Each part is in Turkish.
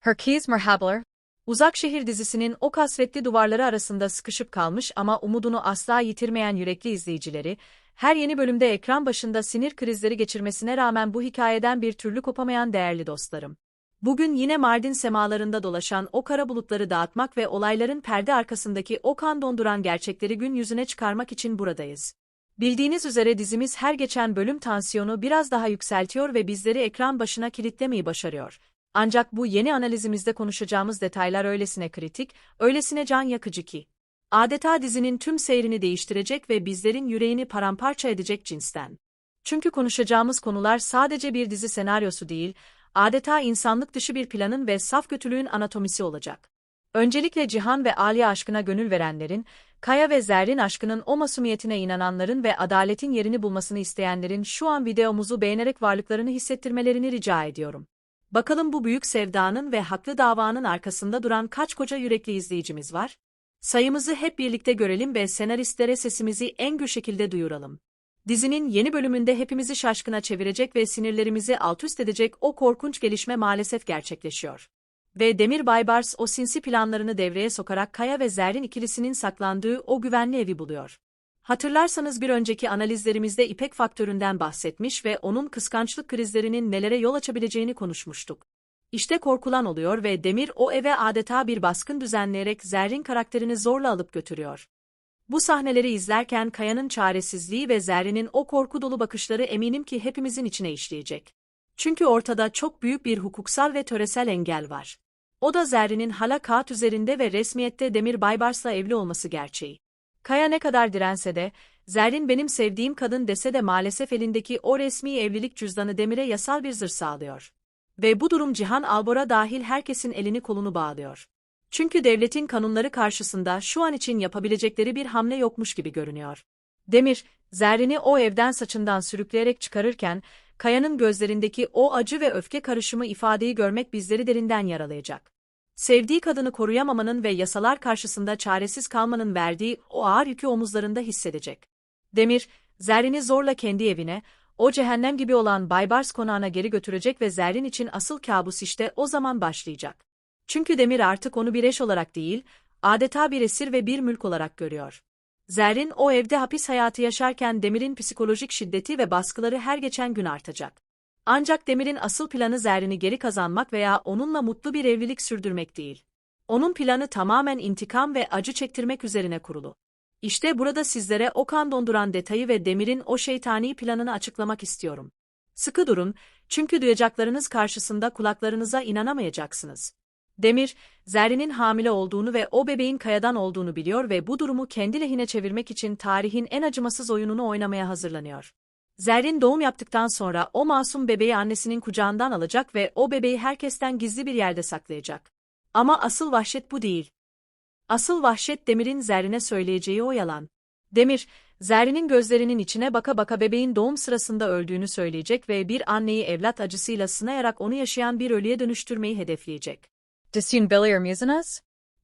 Herkes merhabalar. Uzak Şehir dizisinin o kasvetli duvarları arasında sıkışıp kalmış ama umudunu asla yitirmeyen yürekli izleyicileri, her yeni bölümde ekran başında sinir krizleri geçirmesine rağmen bu hikayeden bir türlü kopamayan değerli dostlarım. Bugün yine Mardin semalarında dolaşan o kara bulutları dağıtmak ve olayların perde arkasındaki o kan donduran gerçekleri gün yüzüne çıkarmak için buradayız. Bildiğiniz üzere dizimiz her geçen bölüm tansiyonu biraz daha yükseltiyor ve bizleri ekran başına kilitlemeyi başarıyor. Ancak bu yeni analizimizde konuşacağımız detaylar öylesine kritik, öylesine can yakıcı ki. Adeta dizinin tüm seyrini değiştirecek ve bizlerin yüreğini paramparça edecek cinsten. Çünkü konuşacağımız konular sadece bir dizi senaryosu değil, adeta insanlık dışı bir planın ve saf kötülüğün anatomisi olacak. Öncelikle Cihan ve Aliye aşkına gönül verenlerin, Kaya ve Zerrin aşkının o masumiyetine inananların ve adaletin yerini bulmasını isteyenlerin şu an videomuzu beğenerek varlıklarını hissettirmelerini rica ediyorum. Bakalım bu büyük sevdanın ve haklı davanın arkasında duran kaç koca yürekli izleyicimiz var? Sayımızı hep birlikte görelim ve senaristlere sesimizi en gür şekilde duyuralım. Dizinin yeni bölümünde hepimizi şaşkına çevirecek ve sinirlerimizi altüst edecek o korkunç gelişme maalesef gerçekleşiyor. Ve Demir Baybars o sinsi planlarını devreye sokarak Kaya ve Zerrin ikilisinin saklandığı o güvenli evi buluyor. Hatırlarsanız bir önceki analizlerimizde İpek faktöründen bahsetmiş ve onun kıskançlık krizlerinin nelere yol açabileceğini konuşmuştuk. İşte korkulan oluyor ve Demir o eve adeta bir baskın düzenleyerek Zerrin karakterini zorla alıp götürüyor. Bu sahneleri izlerken Kaya'nın çaresizliği ve Zerrin'in o korku dolu bakışları eminim ki hepimizin içine işleyecek. Çünkü ortada çok büyük bir hukuksal ve töresel engel var. O da Zerrin'in hala kağıt üzerinde ve resmiyette Demir Baybars'la evli olması gerçeği. Kaya ne kadar dirense de, Zerrin benim sevdiğim kadın dese de maalesef elindeki o resmi evlilik cüzdanı Demir'e yasal bir zır sağlıyor. Ve bu durum Cihan Albor'a dahil herkesin elini kolunu bağlıyor. Çünkü devletin kanunları karşısında şu an için yapabilecekleri bir hamle yokmuş gibi görünüyor. Demir, Zerrin'i o evden saçından sürükleyerek çıkarırken, Kaya'nın gözlerindeki o acı ve öfke karışımı ifadeyi görmek bizleri derinden yaralayacak. Sevdiği kadını koruyamamanın ve yasalar karşısında çaresiz kalmanın verdiği o ağır yükü omuzlarında hissedecek. Demir, Zerrin'i zorla kendi evine, o cehennem gibi olan Baybars konağına geri götürecek ve Zerrin için asıl kabus işte o zaman başlayacak. Çünkü Demir artık onu bir eş olarak değil, adeta bir esir ve bir mülk olarak görüyor. Zerrin o evde hapis hayatı yaşarken Demir'in psikolojik şiddeti ve baskıları her geçen gün artacak. Ancak Demir'in asıl planı Zerrin'i geri kazanmak veya onunla mutlu bir evlilik sürdürmek değil. Onun planı tamamen intikam ve acı çektirmek üzerine kurulu. İşte burada sizlere o kan donduran detayı ve Demir'in o şeytani planını açıklamak istiyorum. Sıkı durun, çünkü duyacaklarınız karşısında kulaklarınıza inanamayacaksınız. Demir, Zerrin'in hamile olduğunu ve o bebeğin kayadan olduğunu biliyor ve bu durumu kendi lehine çevirmek için tarihin en acımasız oyununu oynamaya hazırlanıyor. Zerrin doğum yaptıktan sonra o masum bebeği annesinin kucağından alacak ve o bebeği herkesten gizli bir yerde saklayacak. Ama asıl vahşet bu değil. Asıl vahşet Demir'in Zerrin'e söyleyeceği o yalan. Demir, Zerrin'in gözlerinin içine baka baka bebeğin doğum sırasında öldüğünü söyleyecek ve bir anneyi evlat acısıyla sınayarak onu yaşayan bir ölüye dönüştürmeyi hedefleyecek. Düşünbiliyor musunuz?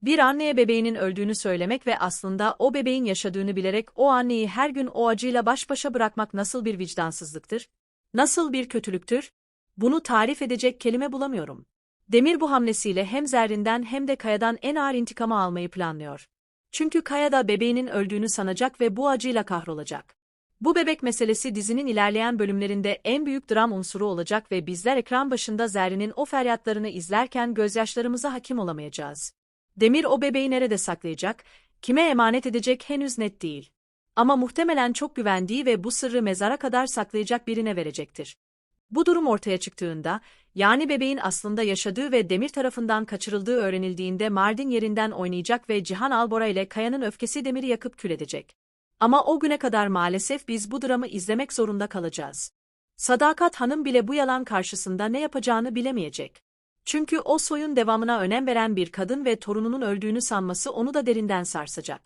Bir anneye bebeğinin öldüğünü söylemek ve aslında o bebeğin yaşadığını bilerek o anneyi her gün o acıyla baş başa bırakmak nasıl bir vicdansızlıktır? Nasıl bir kötülüktür? Bunu tarif edecek kelime bulamıyorum. Demir bu hamlesiyle hem Zerrin'den hem de Kaya'dan en ağır intikamı almayı planlıyor. Çünkü Kaya da bebeğinin öldüğünü sanacak ve bu acıyla kahrolacak. Bu bebek meselesi dizinin ilerleyen bölümlerinde en büyük dram unsuru olacak ve bizler ekran başında Zerrin'in o feryatlarını izlerken gözyaşlarımıza hakim olamayacağız. Demir o bebeği nerede saklayacak, kime emanet edecek henüz net değil. Ama muhtemelen çok güvendiği ve bu sırrı mezara kadar saklayacak birine verecektir. Bu durum ortaya çıktığında, yani bebeğin aslında yaşadığı ve Demir tarafından kaçırıldığı öğrenildiğinde Mardin yerinden oynayacak ve Cihan Albora ile Kaya'nın öfkesi Demir'i yakıp kül edecek. Ama o güne kadar maalesef biz bu dramı izlemek zorunda kalacağız. Sadakat Hanım bile bu yalan karşısında ne yapacağını bilemeyecek. Çünkü o soyun devamına önem veren bir kadın ve torununun öldüğünü sanması onu da derinden sarsacak.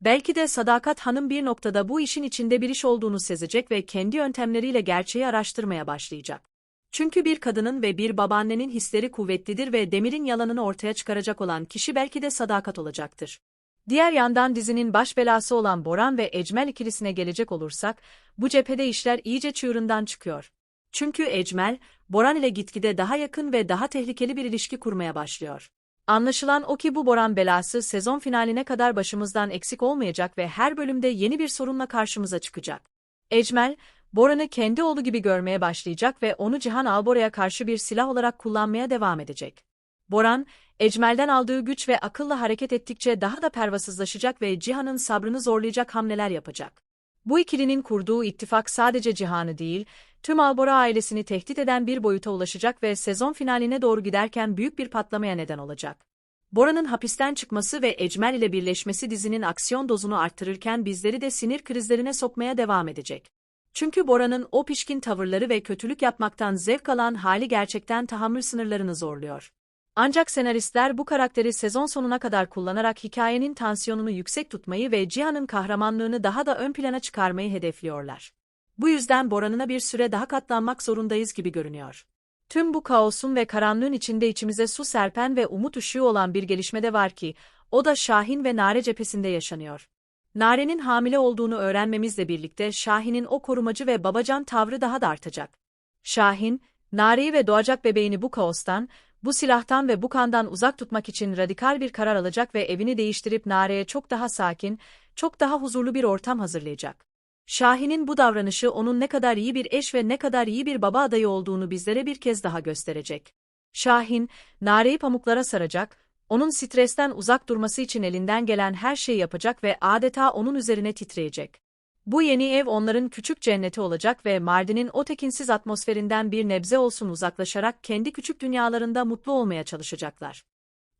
Belki de Sadakat Hanım bir noktada bu işin içinde bir iş olduğunu sezecek ve kendi yöntemleriyle gerçeği araştırmaya başlayacak. Çünkü bir kadının ve bir babaannenin hisleri kuvvetlidir ve Demir'in yalanını ortaya çıkaracak olan kişi belki de Sadakat olacaktır. Diğer yandan dizinin baş belası olan Boran ve Ecmel ikilisine gelecek olursak, bu cephede işler iyice çığırından çıkıyor. Çünkü Ecmel, Boran ile gitgide daha yakın ve daha tehlikeli bir ilişki kurmaya başlıyor. Anlaşılan o ki bu Boran belası sezon finaline kadar başımızdan eksik olmayacak ve her bölümde yeni bir sorunla karşımıza çıkacak. Ecmel, Boran'ı kendi oğlu gibi görmeye başlayacak ve onu Cihan Albora'ya karşı bir silah olarak kullanmaya devam edecek. Boran, Ecmel'den aldığı güç ve akılla hareket ettikçe daha da pervasızlaşacak ve Cihan'ın sabrını zorlayacak hamleler yapacak. Bu ikilinin kurduğu ittifak sadece Cihan'ı değil, tüm Albora ailesini tehdit eden bir boyuta ulaşacak ve sezon finaline doğru giderken büyük bir patlamaya neden olacak. Bora'nın hapisten çıkması ve Ecmel ile birleşmesi dizinin aksiyon dozunu arttırırken bizleri de sinir krizlerine sokmaya devam edecek. Çünkü Bora'nın o pişkin tavırları ve kötülük yapmaktan zevk alan hali gerçekten tahammül sınırlarını zorluyor. Ancak senaristler bu karakteri sezon sonuna kadar kullanarak hikayenin tansiyonunu yüksek tutmayı ve Cihan'ın kahramanlığını daha da ön plana çıkarmayı hedefliyorlar. Bu yüzden Boran'ına bir süre daha katlanmak zorundayız gibi görünüyor. Tüm bu kaosun ve karanlığın içinde içimize su serpen ve umut ışığı olan bir gelişme de var ki, o da Şahin ve Nare cephesinde yaşanıyor. Nare'nin hamile olduğunu öğrenmemizle birlikte Şahin'in o korumacı ve babacan tavrı daha da artacak. Şahin, Nare'yi ve doğacak bebeğini bu kaostan, bu silahtan ve bu kandan uzak tutmak için radikal bir karar alacak ve evini değiştirip Nare'ye çok daha sakin, çok daha huzurlu bir ortam hazırlayacak. Şahin'in bu davranışı onun ne kadar iyi bir eş ve ne kadar iyi bir baba adayı olduğunu bizlere bir kez daha gösterecek. Şahin, Nare'yi pamuklara saracak, onun stresten uzak durması için elinden gelen her şeyi yapacak ve adeta onun üzerine titreyecek. Bu yeni ev onların küçük cenneti olacak ve Mardin'in o tekinsiz atmosferinden bir nebze olsun uzaklaşarak kendi küçük dünyalarında mutlu olmaya çalışacaklar.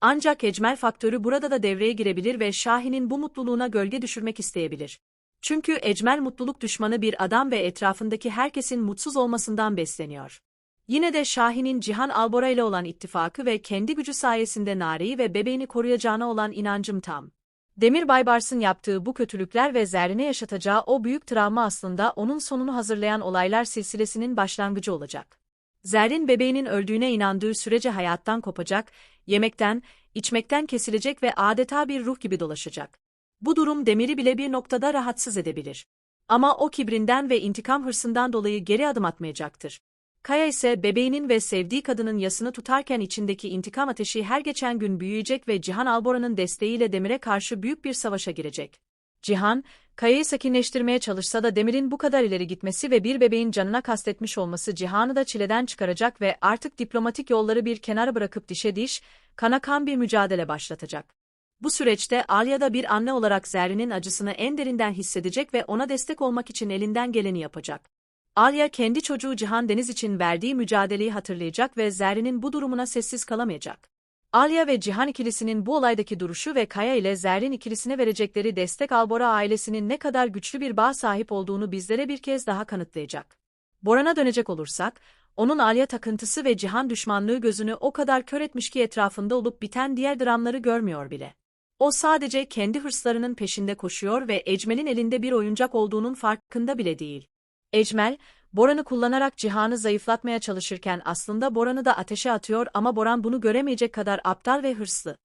Ancak ecmel faktörü burada da devreye girebilir ve Şahin'in bu mutluluğuna gölge düşürmek isteyebilir. Çünkü ecmel mutluluk düşmanı bir adam ve etrafındaki herkesin mutsuz olmasından besleniyor. Yine de Şahin'in Cihan Albora ile olan ittifakı ve kendi gücü sayesinde Nare'yi ve bebeğini koruyacağına olan inancım tam. Demir Baybars'ın yaptığı bu kötülükler ve Zerrin'e yaşatacağı o büyük travma aslında onun sonunu hazırlayan olaylar silsilesinin başlangıcı olacak. Zerrin bebeğinin öldüğüne inandığı sürece hayattan kopacak, yemekten, içmekten kesilecek ve adeta bir ruh gibi dolaşacak. Bu durum Demir'i bile bir noktada rahatsız edebilir. Ama o kibrinden ve intikam hırsından dolayı geri adım atmayacaktır. Kaya ise bebeğinin ve sevdiği kadının yasını tutarken içindeki intikam ateşi her geçen gün büyüyecek ve Cihan Albora'nın desteğiyle Demir'e karşı büyük bir savaşa girecek. Cihan, Kaya'yı sakinleştirmeye çalışsa da Demir'in bu kadar ileri gitmesi ve bir bebeğin canına kastetmiş olması Cihan'ı da çileden çıkaracak ve artık diplomatik yolları bir kenara bırakıp dişe diş, kana kan bir mücadele başlatacak. Bu süreçte Alya da bir anne olarak Zerrin'in acısını en derinden hissedecek ve ona destek olmak için elinden geleni yapacak. Alya kendi çocuğu Cihan Deniz için verdiği mücadeleyi hatırlayacak ve Zerrin'in bu durumuna sessiz kalamayacak. Alya ve Cihan ikilisinin bu olaydaki duruşu ve Kaya ile Zerrin ikilisine verecekleri destek Albora ailesinin ne kadar güçlü bir bağ sahip olduğunu bizlere bir kez daha kanıtlayacak. Boran'a dönecek olursak, onun Alya takıntısı ve Cihan düşmanlığı gözünü o kadar kör etmiş ki etrafında olup biten diğer dramları görmüyor bile. O sadece kendi hırslarının peşinde koşuyor ve Ecmel'in elinde bir oyuncak olduğunun farkında bile değil. Ecmel, Boran'ı kullanarak Cihan'ı zayıflatmaya çalışırken aslında Boran'ı da ateşe atıyor ama Boran bunu göremeyecek kadar aptal ve hırslı.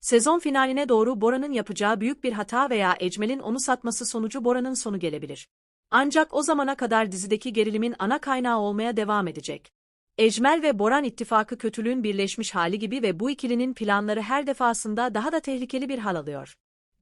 Sezon finaline doğru Boran'ın yapacağı büyük bir hata veya Ecmel'in onu satması sonucu Boran'ın sonu gelebilir. Ancak o zamana kadar dizideki gerilimin ana kaynağı olmaya devam edecek. Ecmel ve Boran ittifakı kötülüğün birleşmiş hali gibi ve bu ikilinin planları her defasında daha da tehlikeli bir hal alıyor.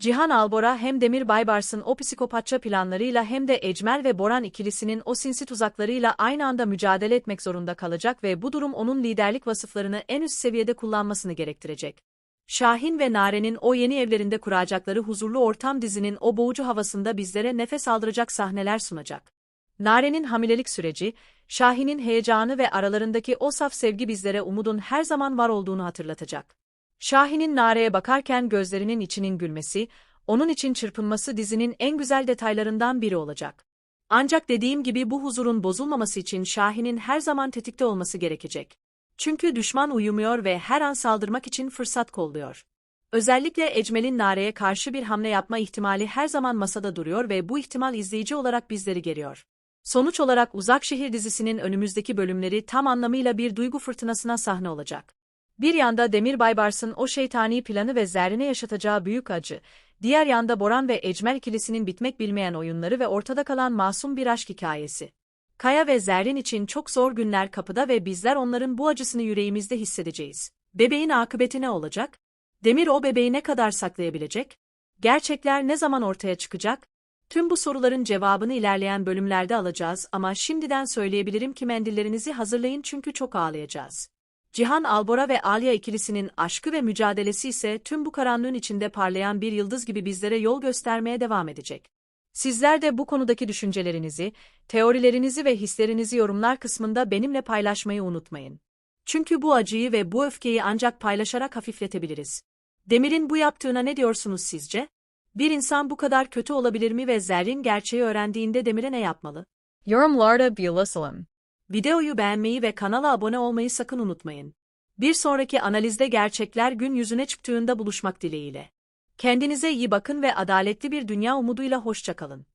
Cihan Albora hem Demir Baybars'ın o psikopatça planlarıyla hem de Ecmel ve Boran ikilisinin o sinsi tuzaklarıyla aynı anda mücadele etmek zorunda kalacak ve bu durum onun liderlik vasıflarını en üst seviyede kullanmasını gerektirecek. Şahin ve Nare'nin o yeni evlerinde kuracakları huzurlu ortam dizinin o boğucu havasında bizlere nefes aldıracak sahneler sunacak. Nare'nin hamilelik süreci, Şahin'in heyecanı ve aralarındaki o saf sevgi bizlere umudun her zaman var olduğunu hatırlatacak. Şahin'in Nare'ye bakarken gözlerinin içinin gülmesi, onun için çırpınması dizinin en güzel detaylarından biri olacak. Ancak dediğim gibi bu huzurun bozulmaması için Şahin'in her zaman tetikte olması gerekecek. Çünkü düşman uyumuyor ve her an saldırmak için fırsat kolluyor. Özellikle Ecmel'in Nare'ye karşı bir hamle yapma ihtimali her zaman masada duruyor ve bu ihtimal izleyici olarak bizleri geriyor. Sonuç olarak Uzak Şehir dizisinin önümüzdeki bölümleri tam anlamıyla bir duygu fırtınasına sahne olacak. Bir yanda Demir Baybars'ın o şeytani planı ve Zerrin'e yaşatacağı büyük acı, diğer yanda Boran ve Ecmel ikilisinin bitmek bilmeyen oyunları ve ortada kalan masum bir aşk hikayesi. Kaya ve Zerrin için çok zor günler kapıda ve bizler onların bu acısını yüreğimizde hissedeceğiz. Bebeğin akıbeti ne olacak? Demir o bebeği ne kadar saklayabilecek? Gerçekler ne zaman ortaya çıkacak? Tüm bu soruların cevabını ilerleyen bölümlerde alacağız ama şimdiden söyleyebilirim ki mendillerinizi hazırlayın çünkü çok ağlayacağız. Cihan Albora ve Alya ikilisinin aşkı ve mücadelesi ise tüm bu karanlığın içinde parlayan bir yıldız gibi bizlere yol göstermeye devam edecek. Sizler de bu konudaki düşüncelerinizi, teorilerinizi ve hislerinizi yorumlar kısmında benimle paylaşmayı unutmayın. Çünkü bu acıyı ve bu öfkeyi ancak paylaşarak hafifletebiliriz. Demir'in bu yaptığına ne diyorsunuz sizce? Bir insan bu kadar kötü olabilir mi ve Zerrin gerçeği öğrendiğinde Demir'e ne yapmalı? Yorumlarda buluşalım. Videoyu beğenmeyi ve kanala abone olmayı sakın unutmayın. Bir sonraki analizde gerçekler gün yüzüne çıktığında buluşmak dileğiyle. Kendinize iyi bakın ve adaletli bir dünya umuduyla hoşçakalın.